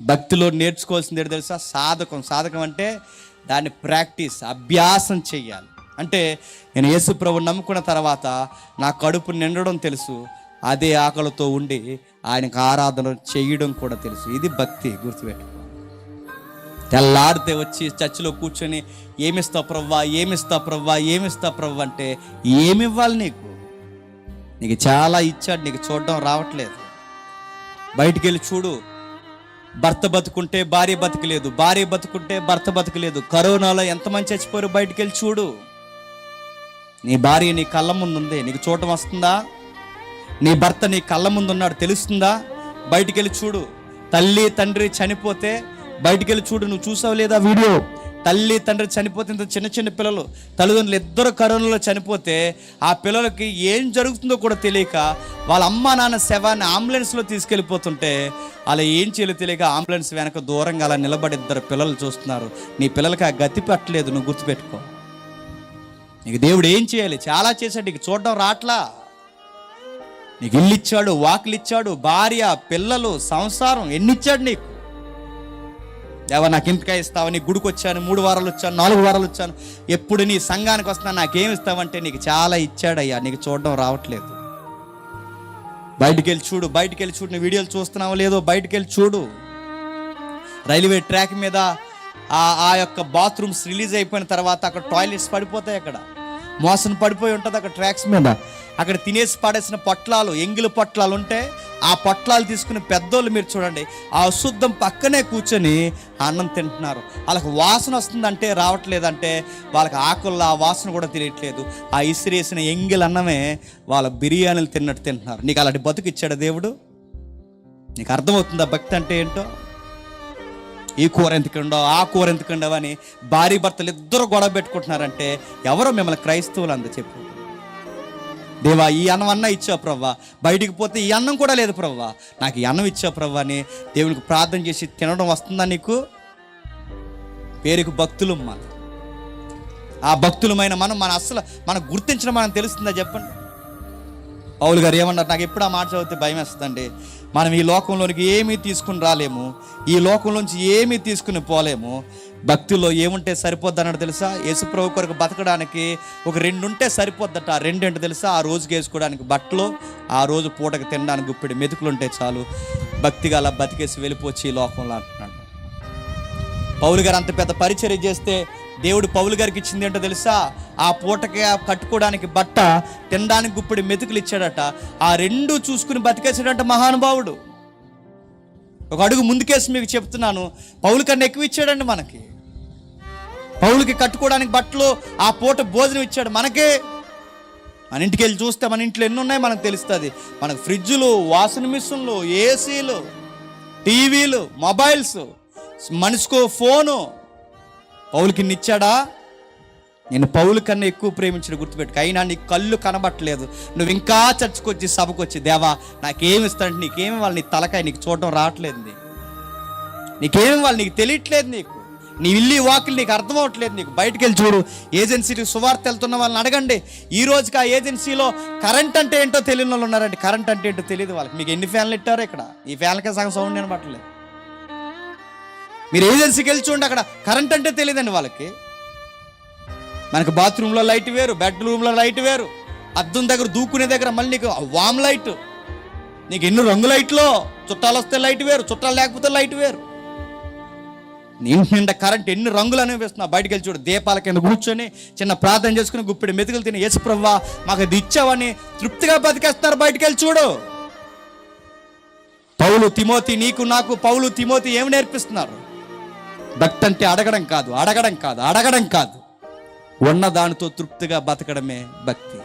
భక్తిలో నేర్చుకోవాల్సింది ఏంటి తెలుసా? సాధకం. సాధకం అంటే దాన్ని ప్రాక్టీస్ అభ్యాసం చేయాలి అంటే నేను యేసు ప్రభు నమ్ముకున్న తర్వాత నా కడుపు నిండడం తెలుసు అదే ఆకలితో ఉండి ఆయనకు ఆరాధన చేయడం కూడా తెలుసు. ఇది భక్తి గుర్తుపెట్టుకో. తెల్లాడితే వచ్చి చర్చిలో కూర్చొని ఏమిస్తావు ప్రవ్వా ఏమిస్తావు ప్రవ్వా ఏమిస్తావు ప్రవ్వా అంటే ఏమివ్వాలి నీకు? నీకు చాలా ఇచ్చాడు నీకు చూడడం రావట్లేదు. బయటికి వెళ్ళి చూడు భర్త బతుకుంటే భార్య బతకలేదు భార్య బతుకుంటే భర్త బతకలేదు. కరోనాలో ఎంతమంది చచ్చిపోయారు బయటికి వెళ్ళి చూడు. నీ భార్య నీ కళ్ళ ముందు ఉంది నీకు చూడటం వస్తుందా? నీ భర్త నీ కళ్ళ ముందు ఉన్నాడు తెలుస్తుందా? బయటికి వెళ్ళి చూడు. తల్లి తండ్రి చనిపోతే బయటికి వెళ్ళి చూడు నువ్వు చూసావు లేదా వీడియో? తల్లి తండ్రి చనిపోతే ఇంత చిన్న చిన్న పిల్లలు తల్లిదండ్రులు ఇద్దరు కరోనాలో చనిపోతే ఆ పిల్లలకి ఏం జరుగుతుందో కూడా తెలియక వాళ్ళ అమ్మ నాన్న శవాన్ని అంబులెన్స్లో తీసుకెళ్ళిపోతుంటే అలా ఏం చేయాలో తెలియక అంబులెన్స్ వెనక దూరంగా అలా నిలబడి ఇద్దరు పిల్లలు చూస్తున్నారు. నీ పిల్లలకి ఆ గతి పట్టలేదు నువ్వు గుర్తుపెట్టుకో. నీకు దేవుడు ఏం చేయాలి? చాలా చేశాడు నీకు చూడడం రాట్లా. నీకు ఇల్లు ఇచ్చాడు వాకిలు ఇచ్చాడు భార్య పిల్లలు సంసారం ఎన్నిచ్చాడు నీకు? దేవా నాకు ఇంతకాయ ఇస్తావా నీ గుడికి వచ్చాను మూడు వారాలు వచ్చాను నాలుగు వారాలు వచ్చాను. ఎప్పుడు నీ సంఘానికి వస్తున్నా నాకేం ఇస్తావంటే నీకు చాలా ఇచ్చాడయ్యా నీకు చూడడం రావట్లేదు. బయటికి వెళ్ళి చూడు బయటికి వెళ్ళి చూడు నీ వీడియోలు చూస్తున్నావో లేదో బయటికి వెళ్ళి చూడు. రైల్వే ట్రాక్ మీద ఆ ఆ యొక్క బాత్రూమ్స్ రిలీజ్ అయిపోయిన తర్వాత అక్కడ టాయిలెట్స్ పడిపోతాయి అక్కడ. మోసం పడిపోయి ఉంటుంది అక్కడ ట్రాక్స్ మీద. అక్కడ తినేసి పడేసిన పొట్లాలు ఎంగిలి పొట్లాలు ఉంటే ఆ పొట్లాలు తీసుకుని పెద్దోళ్ళు మీరు చూడండి ఆ అశుద్ధం పక్కనే కూర్చొని అన్నం తింటున్నారు. వాళ్ళకి వాసన వస్తుందంటే రావట్లేదంటే వాళ్ళకి ఆకుల్లో ఆ వాసన కూడా తెలియట్లేదు. ఆ ఇసిరేసిన ఎంగిల్ అన్నమే వాళ్ళ బిర్యానీలు తిన్నట్టు తింటున్నారు. నీకు అలాంటి బతుకు ఇచ్చాడు దేవుడు? నీకు అర్థమవుతుందా భక్తి అంటే ఏంటో? ఈ కూర ఎందుకుండో ఆ కూర ఎందుకుండో అని భార్య భర్తలు ఇద్దరు గొడవ పెట్టుకుంటున్నారంటే ఎవరో మిమ్మల్ని క్రైస్తవులు అంద చెప్పు? దేవా ఈ అన్నం అన్న ఇచ్చావు ప్రవ్వా. బయటికి పోతే ఈ అన్నం కూడా లేదు ప్రవ్వా. నాకు ఈ అన్నం ఇచ్చావు ప్రవ్వా అని దేవునికి ప్రార్థన చేసి తినడం వస్తుందా నీకు? పేరుకు భక్తులు మన ఆ భక్తులమైన మనం మన అసలు మనం గుర్తించడం మనం తెలుస్తుందా చెప్పండి? పౌలు గారు ఏమన్నారు? నాకు ఎప్పుడు ఆ మాట చదివితే భయం వేస్తుందండి. మనం ఈ లోకంలోనికి ఏమీ తీసుకుని రాలేము. ఈ లోకంలోంచి ఏమీ తీసుకుని పోలేము. భక్తిలో ఏముంటే సరిపోద్ది అన్నాడు తెలుసా? యేసుప్రభు కొరకు బతకడానికి ఒక రెండు ఉంటే సరిపోద్దట. ఆ రెండు ఏంటో తెలుసా? ఆ రోజుకి వేసుకోవడానికి బట్టలు ఆ రోజు పూటకి తినడానికి గుప్పిడి మెతుకులు ఉంటే చాలు. భక్తిగా అలా బతికేసి వెళ్ళిపోవచ్చు ఈ లోకంలో అంటున్నాడు. పౌరు గారు అంత పెద్ద పరిచర్య చేస్తే దేవుడు పౌలు గారికి ఇచ్చింది ఏంటో తెలుసా? ఆ పూటకి కట్టుకోవడానికి బట్ట తినడానికి గుప్పిడి మెతుకులు ఇచ్చాడట. ఆ రెండు చూసుకుని బతికేసాడట మహానుభావుడు. ఒక అడుగు ముందుకేసి మీకు చెప్తున్నాను. పౌలు కన్నా ఎక్కువ ఇచ్చాడండి మనకి. పౌలుకి కట్టుకోవడానికి బట్టలు ఆ పూట భోజనం ఇచ్చాడు మనకే. మన ఇంటికి వెళ్ళి చూస్తే మన ఇంట్లో ఎన్ని ఉన్నాయి మనకు తెలుస్తుంది. మనకు ఫ్రిడ్జులు వాషింగ్ మిషన్లు ఏసీలు టీవీలు మొబైల్స్ మనిషికో ఫోను పౌలకి ఇచ్చాడా నేను పౌలు కన్నా ఎక్కువ ప్రేమించిన గుర్తుపెట్టుకు. అయినా నీ కళ్ళు కనబట్టలేదు. నువ్వు ఇంకా చర్చకొచ్చి సభకు వచ్చి దేవా నాకేమి ఇస్తానంటే నీకేమి వాళ్ళు నీ తలకాయ నీకు చూడడం రావట్లేదు నీ. నీకేమి వాళ్ళు నీకు తెలియట్లేదు నీకు. నీ ఇల్లు వాకిలు నీకు అర్థం అవ్వట్లేదు నీకు. బయటికి వెళ్ళి చూడు ఏజెన్సీకి సువార్త వెళ్తున్న వాళ్ళని అడగండి. ఈ రోజుకి ఆ ఏజెన్సీలో కరెంట్ అంటే ఏంటో తెలియని వాళ్ళు ఉన్నారండి. కరెంట్ అంటే ఏంటో తెలియదు వాళ్ళకి. మీకు ఎన్ని ఫ్యాన్లు ఇట్టారో ఇక్కడ? ఈ ఫ్యాన్లకే సగం సౌండ్ వినబట్టలేదు. మీరు ఏజెన్సీకి వెళ్ళి చూడండి అక్కడ కరెంట్ అంటే తెలియదండి వాళ్ళకి. మనకు బాత్రూంలో లైట్ వేరు బెడ్రూమ్లో లైట్ వేరు. అద్దం దగ్గర దూకునే దగ్గర మళ్ళీ నీకు వామ్ లైట్ నీకు ఎన్ని రంగు లైట్లో చుట్టాలు వస్తే లైట్ వేరు చుట్టాలు లేకపోతే లైట్ వేరు. నీ నిండా కరెంట్ ఎన్ని రంగులు అనేవి బయటకు వెళ్ళి చూడు దీపాల కింద కూర్చొని చిన్న ప్రార్థన చేసుకుని గుప్పిడి మెతుకులు తిని యేసు ప్రవ్వా మాకు అది ఇచ్చావని తృప్తిగా బతికేస్తున్నారు బయటకు వెళ్ళి చూడు. పౌలు తిమోతి నీకు నాకు పౌలు తిమోతి ఏమి నేర్పిస్తున్నారు? భక్తి అంటే అడగడం కాదు అడగడం కాదు అడగడం కాదు. ఉన్న దానితో తృప్తిగా బతకడమే భక్తి.